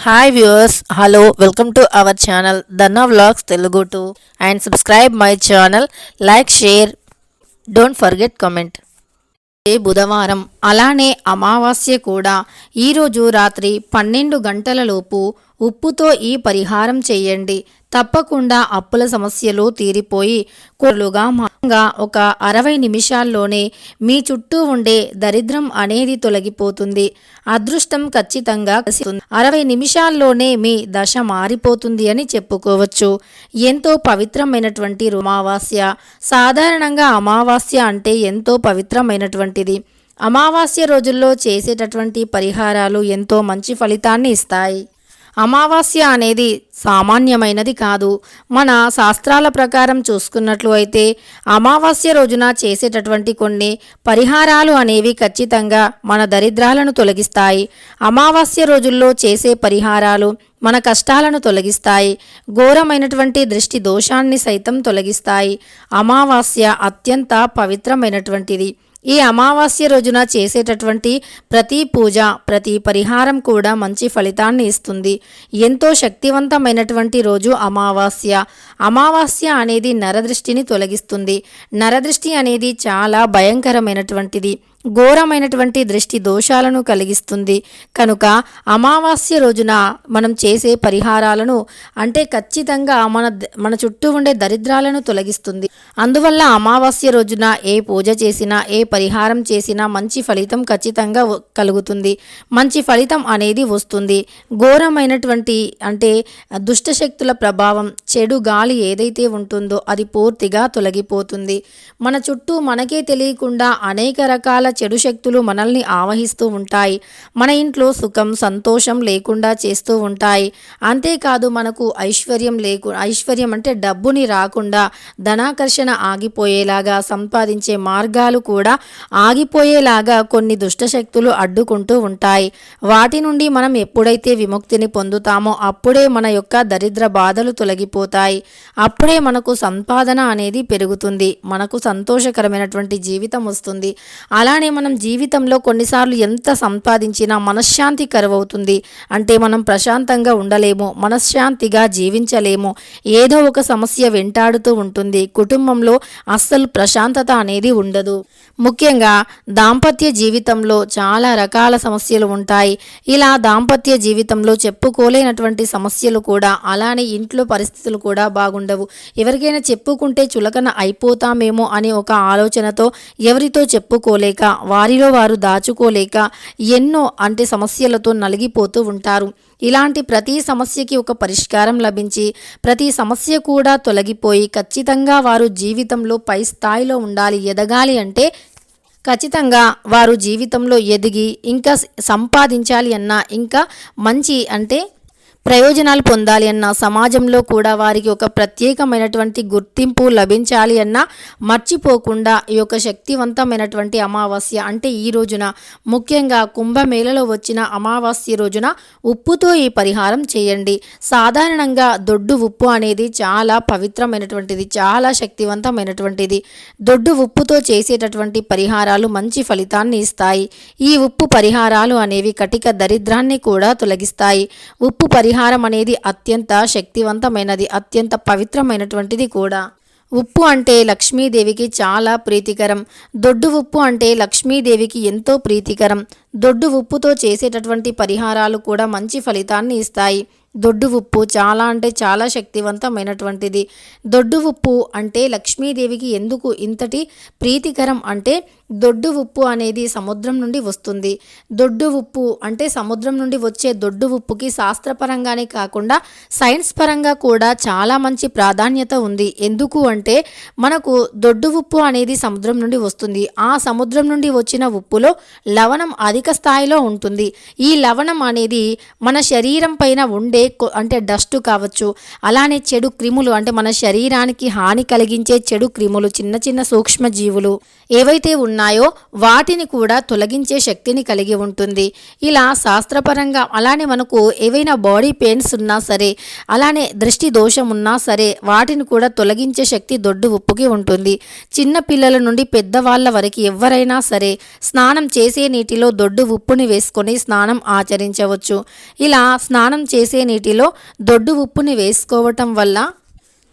Hi viewers hello welcome to our channel Dhanna vlogs Telugu to and subscribe my channel like share don't forget comment ఏ బుధవారం అలానే అమావాస్య కూడా ఈరోజు రాత్రి పన్నెండు గంటలలోపు ఉప్పుతో ఈ పరిహారం చేయండి. తప్పకుండా అప్పుల సమస్యలు తీరిపోయి కొలుగా మాగా ఒక అరవై నిమిషాల్లోనే మీ చుట్టూ ఉండే దరిద్రం అనేది తొలగిపోతుంది. అదృష్టం ఖచ్చితంగా అరవై నిమిషాల్లోనే మీ దశ మారిపోతుంది అని చెప్పుకోవచ్చు. ఎంతో పవిత్రమైనటువంటి అమావాస్య సాధారణంగా అమావాస్య అంటే ఎంతో పవిత్రమైనటువంటిది. అమావాస్య రోజుల్లో చేసేటటువంటి పరిహారాలు ఎంతో మంచి ఫలితాన్ని ఇస్తాయి. అమావాస్య అనేది సామాన్యమైనది కాదు. మన శాస్త్రాల ప్రకారం చూసుకున్నట్లు అయితే అమావాస్య రోజున చేసేటటువంటి కొన్ని పరిహారాలు అనేవి ఖచ్చితంగా మన దరిద్రాలను తొలగిస్తాయి. అమావాస్య రోజుల్లో చేసే పరిహారాలు మన కష్టాలను తొలగిస్తాయి. ఘోరమైనటువంటి దృష్టి దోషాన్ని సైతం తొలగిస్తాయి. అమావాస్య అత్యంత పవిత్రమైనటువంటిది. ఈ అమావాస్య రోజున చేసేటటువంటి ప్రతి పూజ ప్రతి పరిహారం కూడా మంచి ఫలితాన్ని ఇస్తుంది. ఎంతో శక్తివంతమైనటువంటి రోజు అమావాస్య. అమావాస్య అనేది నరదృష్టిని తొలగిస్తుంది. నరదృష్టి అనేది చాలా భయంకరమైనటువంటిది. ఘోరమైనటువంటి దృష్టి దోషాలను కలిగిస్తుంది. కనుక అమావాస్య రోజున మనం చేసే పరిహారాలను అంటే ఖచ్చితంగా మన మన చుట్టూ ఉండే దరిద్రాలను తొలగిస్తుంది. అందువల్ల అమావాస్య రోజున ఏ పూజ చేసినా ఏ పరిహారం చేసినా మంచి ఫలితం ఖచ్చితంగా కలుగుతుంది. మంచి ఫలితం అనేది వస్తుంది. ఘోరమైనటువంటి అంటే దుష్టశక్తుల ప్రభావం చెడు గాలి ఏదైతే ఉంటుందో అది పూర్తిగా తొలగిపోతుంది. మన చుట్టూ మనకే తెలియకుండా అనేక రకాల చెడు శక్తులు మనల్ని ఆవహిస్తూ ఉంటాయి. మన ఇంట్లో సుఖం సంతోషం లేకుండా చేస్తూ ఉంటాయి. అంతేకాదు మనకు ఐశ్వర్యం లేకు ఐశ్వర్యం అంటే డబ్బుని రాకుండా ధనాకర్షణ ఆగిపోయేలాగా సంపాదించే మార్గాలు కూడా ఆగిపోయేలాగా కొన్ని దుష్టశక్తులు అడ్డుకుంటూ ఉంటాయి. వాటి నుండి మనం ఎప్పుడైతే విముక్తిని పొందుతామో అప్పుడే మన యొక్క దరిద్ర బాధలు తొలగిపోతాయి. అప్పుడే మనకు సంపాదన అనేది పెరుగుతుంది. మనకు సంతోషకరమైనటువంటి జీవితం వస్తుంది. అలా అలానే మనం జీవితంలో కొన్నిసార్లు ఎంత సంపాదించినా మనశ్శాంతి కరువవుతుంది. అంటే మనం ప్రశాంతంగా ఉండలేము మనశ్శాంతిగా జీవించలేము. ఏదో ఒక సమస్య వెంటాడుతూ ఉంటుంది. కుటుంబంలో అస్సలు ప్రశాంతత అనేది ఉండదు. ముఖ్యంగా దాంపత్య జీవితంలో చాలా రకాల సమస్యలు ఉంటాయి. ఇలా దాంపత్య జీవితంలో చెప్పుకోలేనటువంటి సమస్యలు కూడా అలానే ఇంట్లో పరిస్థితులు కూడా బాగుండవు. ఎవరికైనా చెప్పుకుంటే చులకన అయిపోతామేమో అనే ఒక ఆలోచనతో ఎవరితో చెప్పుకోలేక వారిలో వారు దాచుకోలేక ఎన్నో అంటే సమస్యలతో నలిగిపోతూ ఉంటారు. ఇలాంటి ప్రతి సమస్యకి ఒక పరిష్కారం లభించి ప్రతి సమస్య కూడా తొలగిపోయి ఖచ్చితంగా వారు జీవితంలో పై స్థాయిలో ఉండాలి ఎదగాలి అంటే ఖచ్చితంగా వారు జీవితంలో ఎదిగి ఇంకా సంపాదించాలి అన్న ఇంకా మంచి అంటే ప్రయోజనాలు పొందాలి అన్న సమాజంలో కూడా వారికి ఒక ప్రత్యేకమైనటువంటి గుర్తింపు లభించాలి అన్న మర్చిపోకుండా ఈ యొక్క శక్తివంతమైనటువంటి అమావాస్య అంటే ఈ రోజున ముఖ్యంగా కుంభమేళలో వచ్చిన అమావాస్య రోజున ఉప్పుతో ఈ పరిహారం చేయండి. సాధారణంగా దొడ్డు ఉప్పు అనేది చాలా పవిత్రమైనటువంటిది చాలా శక్తివంతమైనటువంటిది. దొడ్డు ఉప్పుతో చేసేటటువంటి పరిహారాలు మంచి ఫలితాన్ని ఇస్తాయి. ఈ ఉప్పు పరిహారాలు అనేవి కటిక దరిద్రాన్ని కూడా తొలగిస్తాయి. ఉప్పు పరిహారం అనేది అత్యంత శక్తివంతమైనది అత్యంత పవిత్రమైనటువంటిది కూడా. ఉప్పు అంటే లక్ష్మీదేవికి చాలా ప్రీతికరం. దొడ్డు ఉప్పు అంటే లక్ష్మీదేవికి ఎంతో ప్రీతికరం. దొడ్డు ఉప్పుతో చేసేటటువంటి పరిహారాలు కూడా మంచి ఫలితాన్ని ఇస్తాయి. దొడ్డు ఉప్పు చాలా అంటే చాలా శక్తివంతమైనటువంటిది. దొడ్డు ఉప్పు అంటే లక్ష్మీదేవికి ఎందుకు ఇంతటి ప్రీతికరం అంటే దొడ్డు ఉప్పు అనేది సముద్రం నుండి వస్తుంది. దొడ్డు ఉప్పు అంటే సముద్రం నుండి వచ్చే దొడ్డు ఉప్పుకి శాస్త్రపరంగానే కాకుండా సైన్స్ పరంగా కూడా చాలా మంచి ప్రాధాన్యత ఉంది. ఎందుకు అంటే మనకు దొడ్డు ఉప్పు అనేది సముద్రం నుండి వస్తుంది. ఆ సముద్రం నుండి వచ్చిన ఉప్పులో లవణం అధిక స్థాయిలో ఉంటుంది. ఈ లవణం అనేది మన శరీరం పైన ఉండే ఉండే అంటే డస్ట్ కావచ్చు అలానే చెడు క్రిములు అంటే మన శరీరానికి హాని కలిగించే చెడు క్రిములు చిన్న చిన్న సూక్ష్మ జీవులు ఏవైతే ఉన్నాయో వాటిని కూడా తొలగించే శక్తిని కలిగి ఉంటుంది. ఇలా శాస్త్రపరంగా అలానే మనకు ఏవైనా బాడీ పెయిన్స్ ఉన్నా సరే అలానే దృష్టి దోషం ఉన్నా సరే వాటిని కూడా తొలగించే శక్తి దొడ్డు ఉప్పుకి ఉంటుంది. చిన్న పిల్లల నుండి పెద్దవాళ్ళ వరకు ఎవరైనా సరే స్నానం చేసే నీటిలో దొడ్డు ఉప్పుని వేసుకొని స్నానం ఆచరించవచ్చు. ఇలా స్నానం చేసే నీటిలో దొడ్డు ఉప్పుని వేసుకోవటం వల్ల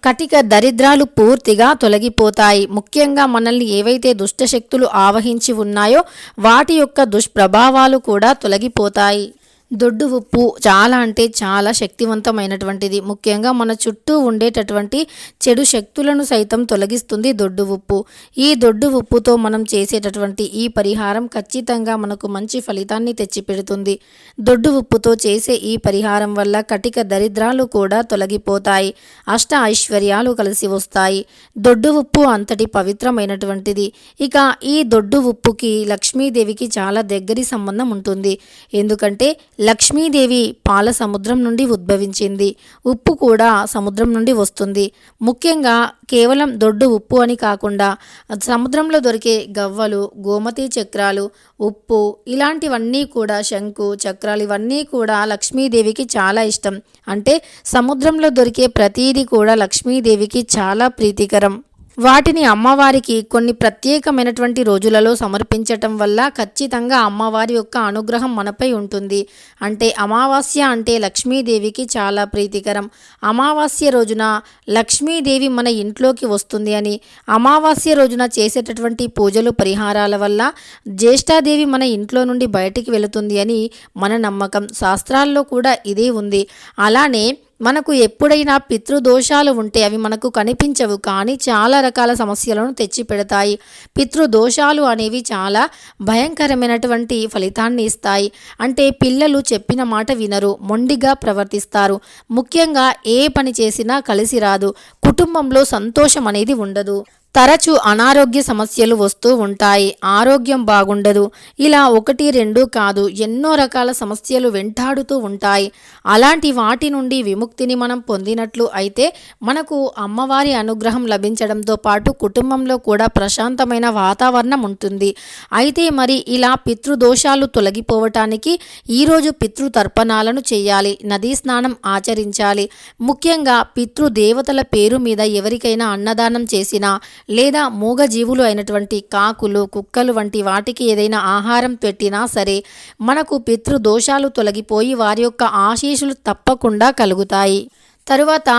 కటిక దరిద్రాలు పూర్తిగా తొలగిపోతాయి. ముఖ్యంగా మనల్ని ఏవైతే దుష్టశక్తులు ఆవహించి ఉన్నాయో వాటి యొక్క దుష్ప్రభావాలు కూడా తొలగిపోతాయి. దొడ్డు ఉప్పు చాలా అంటే చాలా శక్తివంతమైనటువంటిది. ముఖ్యంగా మన చుట్టూ ఉండేటటువంటి చెడు శక్తులను సైతం తొలగిస్తుంది దొడ్డు ఉప్పు. ఈ దొడ్డు ఉప్పుతో మనం చేసేటటువంటి ఈ పరిహారం ఖచ్చితంగా మనకు మంచి ఫలితాన్ని తెచ్చిపెడుతుంది. దొడ్డు ఉప్పుతో చేసే ఈ పరిహారం వల్ల కటిక దరిద్రాలు కూడా తొలగిపోతాయి. అష్ట ఐశ్వర్యాలు కలిసి వస్తాయి. దొడ్డు ఉప్పు అంతటి పవిత్రమైనటువంటిది. ఇక ఈ దొడ్డు ఉప్పుకి లక్ష్మీదేవికి చాలా దగ్గరి సంబంధం ఉంటుంది. ఎందుకంటే లక్ష్మీదేవి పాల సముద్రం నుండి ఉద్భవించింది. ఉప్పు కూడా సముద్రం నుండి వస్తుంది. ముఖ్యంగా కేవలం దొడ్డు ఉప్పు అని కాకుండా సముద్రంలో దొరికే గవ్వలు గోమతి చక్రాలు ఉప్పు ఇలాంటివన్నీ కూడా శంకు చక్రాలు ఇవన్నీ కూడా లక్ష్మీదేవికి చాలా ఇష్టం. అంటే సముద్రంలో దొరికే ప్రతీది కూడా లక్ష్మీదేవికి చాలా ప్రీతికరం. వాటిని అమ్మవారికి కొన్ని ప్రత్యేకమైనటువంటి రోజులలో సమర్పించటం వల్ల ఖచ్చితంగా అమ్మవారి యొక్క అనుగ్రహం మనపై ఉంటుంది. అంటే అమావాస్య అంటే లక్ష్మీదేవికి చాలా ప్రీతికరం. అమావాస్య రోజున లక్ష్మీదేవి మన ఇంట్లోకి వస్తుంది అని అమావాస్య రోజున చేసేటటువంటి పూజలు పరిహారాల వల్ల జ్యేష్ఠాదేవి మన ఇంట్లో నుండి బయటికి వెళుతుంది అని మన నమ్మకం. శాస్త్రాల్లో కూడా ఇదే ఉంది. అలానే మనకు ఎప్పుడైనా పితృదోషాలు ఉంటే అవి మనకు కనిపించవు కానీ చాలా రకాల సమస్యలను తెచ్చి పెడతాయి పితృదోషాలు అనేవి చాలా భయంకరమైనటువంటి ఫలితాన్ని ఇస్తాయి. అంటే పిల్లలు చెప్పిన మాట వినరు మొండిగా ప్రవర్తిస్తారు. ముఖ్యంగా ఏ పని చేసినా కలిసి రాదు కుటుంబంలో సంతోషం అనేది ఉండదు. తరచు అనారోగ్య సమస్యలు వస్తూ ఉంటాయి. ఆరోగ్యం బాగుండదు. ఇలా ఒకటి రెండు కాదు ఎన్నో రకాల సమస్యలు వెంటాడుతూ ఉంటాయి. అలాంటి వాటి నుండి విముక్తిని మనం పొందినట్లు అయితే మనకు అమ్మవారి అనుగ్రహం లభించడంతో పాటు కుటుంబంలో కూడా ప్రశాంతమైన వాతావరణం ఉంటుంది. అయితే మరి ఇలా పితృదోషాలు తొలగిపోవటానికి ఈరోజు పితృతర్పణాలను చేయాలి. నదీ స్నానం ఆచరించాలి. ముఖ్యంగా పితృదేవతల పేరు మీద ఎవరికైనా అన్నదానం చేసినా లేదా మూగజీవులు అయినటువంటి కాకులు కుక్కలు వంటి వాటికి ఏదైనా ఆహారం పెట్టినా సరే మనకు పితృదోషాలు తొలగిపోయి వారి యొక్క ఆశీషులు తప్పకుండా కలుగుతాయి. తరువాత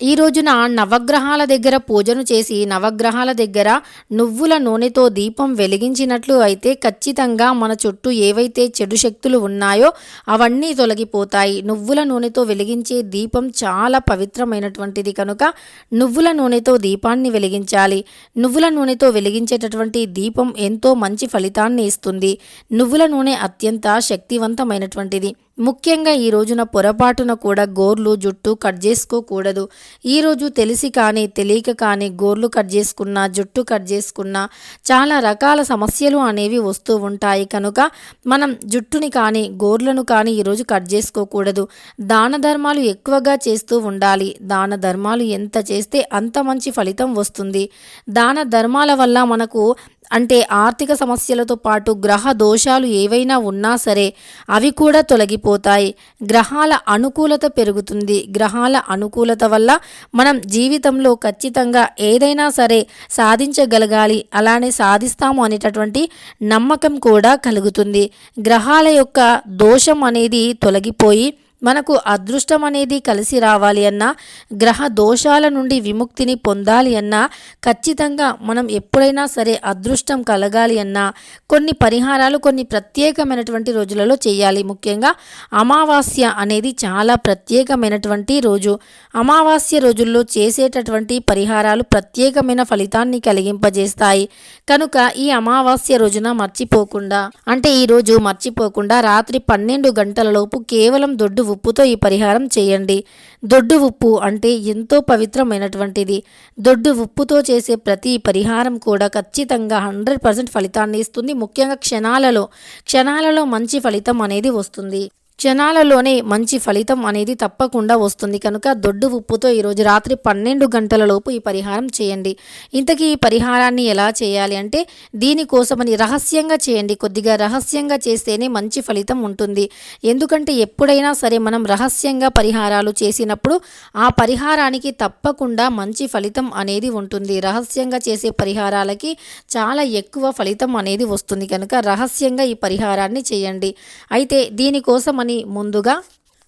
ఈ రోజున నవగ్రహాల దగ్గర పూజను చేసి నవగ్రహాల దగ్గర నువ్వుల నూనెతో దీపం వెలిగించినట్లు అయితే ఖచ్చితంగా మన చుట్టూ ఏవైతే చెడు శక్తులు ఉన్నాయో అవన్నీ తొలగిపోతాయి. నువ్వుల నూనెతో వెలిగించే దీపం చాలా పవిత్రమైనటువంటిది కనుక నువ్వుల నూనెతో దీపాన్ని వెలిగించాలి. నువ్వుల నూనెతో వెలిగించేటటువంటి దీపం ఎంతో మంచి ఫలితాన్ని ఇస్తుంది. నువ్వుల నూనె అత్యంత శక్తివంతమైనటువంటిది. ముఖ్యంగా ఈ రోజున పొరపాటున కూడా గోర్లు జుట్టు కట్ చేసుకోకూడదు. ఈరోజు తెలిసి కానీ తెలియక కానీ గోర్లు కట్ చేసుకున్నా జుట్టు కట్ చేసుకున్నా చాలా రకాల సమస్యలు అనేవి వస్తూ ఉంటాయి. కనుక మనం జుట్టుని కానీ గోర్లను కానీ ఈరోజు కట్ చేసుకోకూడదు. దాన ధర్మాలు ఎక్కువగా చేస్తూ ఉండాలి. దాన ధర్మాలు ఎంత చేస్తే అంత మంచి ఫలితం వస్తుంది. దాన ధర్మాల వల్ల మనకు అంటే ఆర్థిక సమస్యలతో పాటు గ్రహ దోషాలు ఏవైనా ఉన్నా సరే అవి కూడా తొలగిపోతాయి. గ్రహాల అనుకూలత పెరుగుతుంది. గ్రహాల అనుకూలత వల్ల మనం జీవితంలో ఖచ్చితంగా ఏదైనా సరే సాధించగలగాలి. అలానే సాధిస్తాము అనేటటువంటి నమ్మకం కూడా కలుగుతుంది. గ్రహాల యొక్క దోషం అనేది తొలగిపోయి మనకు అదృష్టం అనేది కలిసి రావాలి అన్నా గ్రహ దోషాల నుండి విముక్తిని పొందాలి అన్నా ఖచ్చితంగా మనం ఎప్పుడైనా సరే అదృష్టం కలగాలి అన్నా కొన్ని పరిహారాలు కొన్ని ప్రత్యేకమైనటువంటి రోజులలో చేయాలి. ముఖ్యంగా అమావాస్య అనేది చాలా ప్రత్యేకమైనటువంటి రోజు. అమావాస్య రోజుల్లో చేసేటటువంటి పరిహారాలు ప్రత్యేకమైన ఫలితాన్ని కలిగింపజేస్తాయి. కనుక ఈ అమావాస్య రోజున మర్చిపోకుండా అంటే ఈ రోజు మర్చిపోకుండా రాత్రి పన్నెండు గంటలలోపు కేవలం దొడ్డు ఉప్పుతో ఈ పరిహారం చేయండి. దొడ్డు ఉప్పు అంటే ఎంతో పవిత్రమైనటువంటిది. దొడ్డు ఉప్పుతో చేసే ప్రతి పరిహారం కూడా ఖచ్చితంగా హండ్రెడ్ పర్సెంట్ ఫలితాన్ని ఇస్తుంది. ముఖ్యంగా క్షణాలలో. క్షణాలలో మంచి ఫలితం అనేది వస్తుంది. క్షణాలలోనే మంచి ఫలితం అనేది తప్పకుండా వస్తుంది. కనుక దొడ్డు ఉప్పుతో ఈరోజు రాత్రి పన్నెండు గంటల లోపు ఈ పరిహారం చేయండి. ఇంతకీ ఈ పరిహారాన్ని ఎలా చేయాలి అంటే దీనికోసమని రహస్యంగా చేయండి. కొద్దిగా రహస్యంగా చేస్తేనే మంచి ఫలితం ఉంటుంది. ఎందుకంటే ఎప్పుడైనా సరే మనం రహస్యంగా పరిహారాలు చేసినప్పుడు ఆ పరిహారానికి తప్పకుండా మంచి ఫలితం అనేది ఉంటుంది. రహస్యంగా చేసే పరిహారాలకి చాలా ఎక్కువ ఫలితం అనేది వస్తుంది. కనుక రహస్యంగా ఈ పరిహారాన్ని చేయండి. అయితే దీనికోసం దీనికోసమని ముందుగా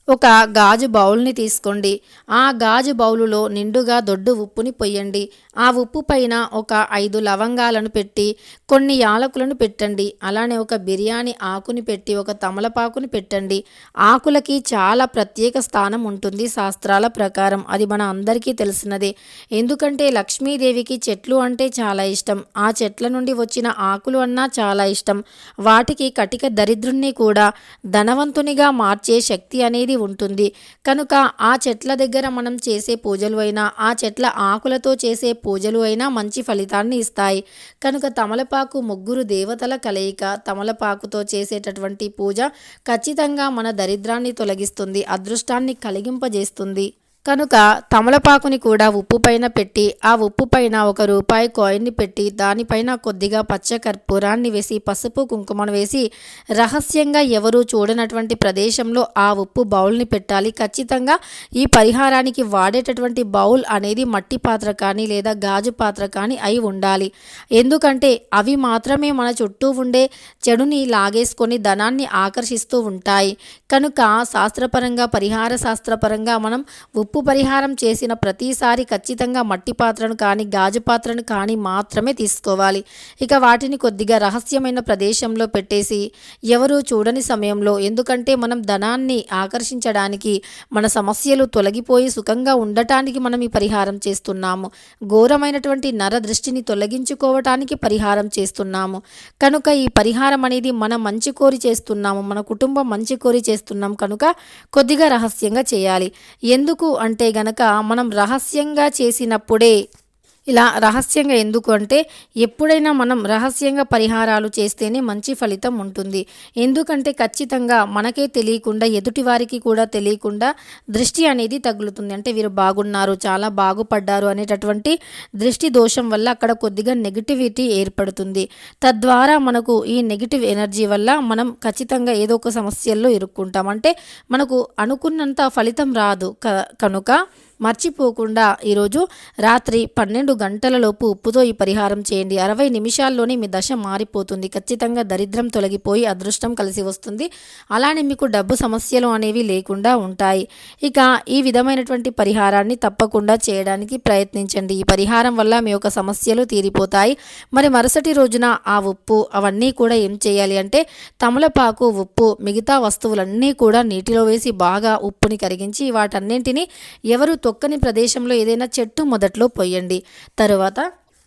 ఒక గాజు బౌల్ని తీసుకోండి. ఆ గాజు బౌలులో నిండుగా దొడ్డు ఉప్పుని పొయ్యండి. ఆ ఉప్పు పైన ఒక ఐదు లవంగాలను పెట్టి కొన్ని యాలకులను పెట్టండి. అలానే ఒక బిర్యానీ ఆకుని పెట్టి ఒక తమలపాకుని పెట్టండి. ఆకులకి చాలా ప్రత్యేక స్థానం ఉంటుంది శాస్త్రాల ప్రకారం. అది మన అందరికీ తెలిసినదే. ఎందుకంటే లక్ష్మీదేవికి చెట్లు అంటే చాలా ఇష్టం. ఆ చెట్ల నుండి వచ్చిన ఆకులు అన్నా చాలా ఇష్టం. వాటికి కటిక దరిద్రుణ్ణి కూడా ధనవంతునిగా మార్చే శక్తి అనేది ఉంటుంది. కనుక ఆ చెట్ల దగ్గర మనం చేసే పూజలు అయినా ఆ చెట్ల ఆకులతో చేసే పూజలు అయినా మంచి ఫలితాన్ని ఇస్తాయి. కనుక తమలపాకు ముగ్గురు దేవతల కలయిక తమలపాకుతో చేసేటటువంటి పూజ ఖచ్చితంగా మన దరిద్రాన్ని తొలగిస్తుంది అదృష్టాన్ని కలిగింపజేస్తుంది. కనుక తమలపాకుని కూడా ఉప్పు పైన పెట్టి ఆ ఉప్పు పైన ఒక రూపాయి కాయిన్ని పెట్టి దానిపైన కొద్దిగా పచ్చ కర్పూరాన్ని వేసి పసుపు కుంకుమను వేసి రహస్యంగా ఎవరు చూడనటువంటి ప్రదేశంలో ఆ ఉప్పు బౌల్ని పెట్టాలి. ఖచ్చితంగా ఈ పరిహారానికి వాడేటటువంటి బౌల్ అనేది మట్టి పాత్ర కానీ లేదా గాజు పాత్ర కానీ అయి ఉండాలి. ఎందుకంటే అవి మాత్రమే మన చుట్టూ ఉండే చెడుని లాగేసుకొని ధనాన్ని ఆకర్షిస్తూ ఉంటాయి. కనుక శాస్త్రపరంగా పరిహార శాస్త్రపరంగా మనం ఉప్పు ఉప్పు పరిహారం చేసిన ప్రతిసారి ఖచ్చితంగా మట్టి పాత్రను కానీ గాజు పాత్రను కానీ మాత్రమే తీసుకోవాలి. ఇక వాటిని కొద్దిగా రహస్యమైన ప్రదేశంలో పెట్టేసి ఎవరు చూడని సమయంలో ఎందుకంటే మనం ధనాన్ని ఆకర్షించడానికి మన సమస్యలు తొలగిపోయి సుఖంగా ఉండటానికి మనం ఈ పరిహారం చేస్తున్నాము. ఘోరమైనటువంటి నర దృష్టిని తొలగించుకోవటానికి పరిహారం చేస్తున్నాము. కనుక ఈ పరిహారం అనేది మన మంచి కోరి చేస్తున్నాము మన కుటుంబం మంచి కోరి చేస్తున్నాం కనుక కొద్దిగా రహస్యంగా చేయాలి. ఎందుకు అంటే గనక మనం రహస్యంగా చేసినప్పుడే ఇలా రహస్యంగా ఎందుకు అంటే ఎప్పుడైనా మనం రహస్యంగా పరిహారాలు చేస్తేనే మంచి ఫలితం ఉంటుంది. ఎందుకంటే ఖచ్చితంగా మనకే తెలియకుండా ఎదుటి వారికి కూడా తెలియకుండా దృష్టి అనేది తగులుతుంది. అంటే వీరు బాగున్నారు చాలా బాగుపడ్డారు అనేటటువంటి దృష్టి దోషం వల్ల అక్కడ కొద్దిగా నెగిటివిటీ ఏర్పడుతుంది. తద్వారా మనకు ఈ నెగిటివ్ ఎనర్జీ వల్ల మనం ఖచ్చితంగా ఏదో ఒక సమస్యల్లో ఇరుక్కుంటాం. అంటే మనకు అనుకున్నంత ఫలితం రాదు. కనుక మర్చిపోకుండా ఈరోజు రాత్రి పన్నెండు గంటలలోపు ఉప్పుతో ఈ పరిహారం చేయండి. అరవై నిమిషాల్లోనే మీ దశ మారిపోతుంది. ఖచ్చితంగా దరిద్రం తొలగిపోయి అదృష్టం కలిసి వస్తుంది. అలానే మీకు డబ్బు సమస్యలు అనేవి లేకుండా ఉంటాయి. ఇక ఈ విధమైనటువంటి పరిహారాన్ని తప్పకుండా చేయడానికి ప్రయత్నించండి. ఈ పరిహారం వల్ల మీ యొక్క సమస్యలు తీరిపోతాయి. మరి మరుసటి రోజున ఆ ఉప్పు అవన్నీ కూడా ఏం చేయాలి అంటే తమలపాకు ఉప్పు మిగతా వస్తువులన్నీ కూడా నీటిలో వేసి బాగా ఉప్పుని కరిగించి వాటన్నింటినీ ఎవరు తొక్కని ప్రదేశంలో ఏదైనా చెట్టు మొదట్లో పొయ్యండి తరువాత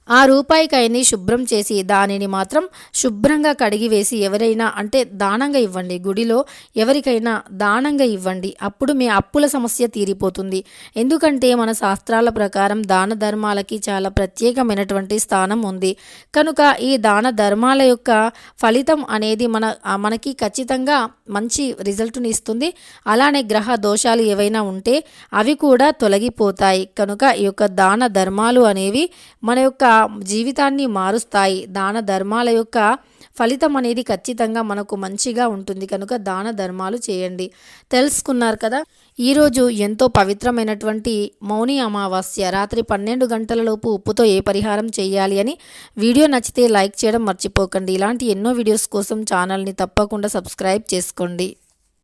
ఆ రూపాయికాయని శుభ్రం చేసి దానిని మాత్రం శుభ్రంగా కడిగి వేసి ఎవరైనా అంటే దానంగా ఇవ్వండి. గుడిలో ఎవరికైనా దానంగా ఇవ్వండి. అప్పుడు మీ అప్పుల సమస్య తీరిపోతుంది. ఎందుకంటే మన శాస్త్రాల ప్రకారం దాన ధర్మాలకి చాలా ప్రత్యేకమైనటువంటి స్థానం ఉంది. కనుక ఈ దాన ధర్మాల యొక్క ఫలితం అనేది మన మనకి ఖచ్చితంగా మంచి రిజల్ట్ని ఇస్తుంది. అలానే గ్రహ దోషాలు ఏవైనా ఉంటే అవి కూడా తొలగిపోతాయి. కనుక ఈ యొక్క దాన ధర్మాలు అనేవి మన యొక్క జీవితాన్ని మారుస్తాయి. దాన ధర్మాల యొక్క ఫలితం అనేది ఖచ్చితంగా మనకు మంచిగా ఉంటుంది. కనుక దాన ధర్మాలు చేయండి. తెలుసుకున్నారు కదా? ఈరోజు ఎంతో పవిత్రమైనటువంటి మౌని అమావాస్య రాత్రి పన్నెండు గంటలలోపు ఉప్పుతో ఏ పరిహారం చేయాలి అని వీడియో నచ్చితే లైక్ చేయడం మర్చిపోకండి. ఇలాంటి ఎన్నో వీడియోస్ కోసం ఛానల్ని తప్పకుండా సబ్స్క్రైబ్ చేసుకోండి.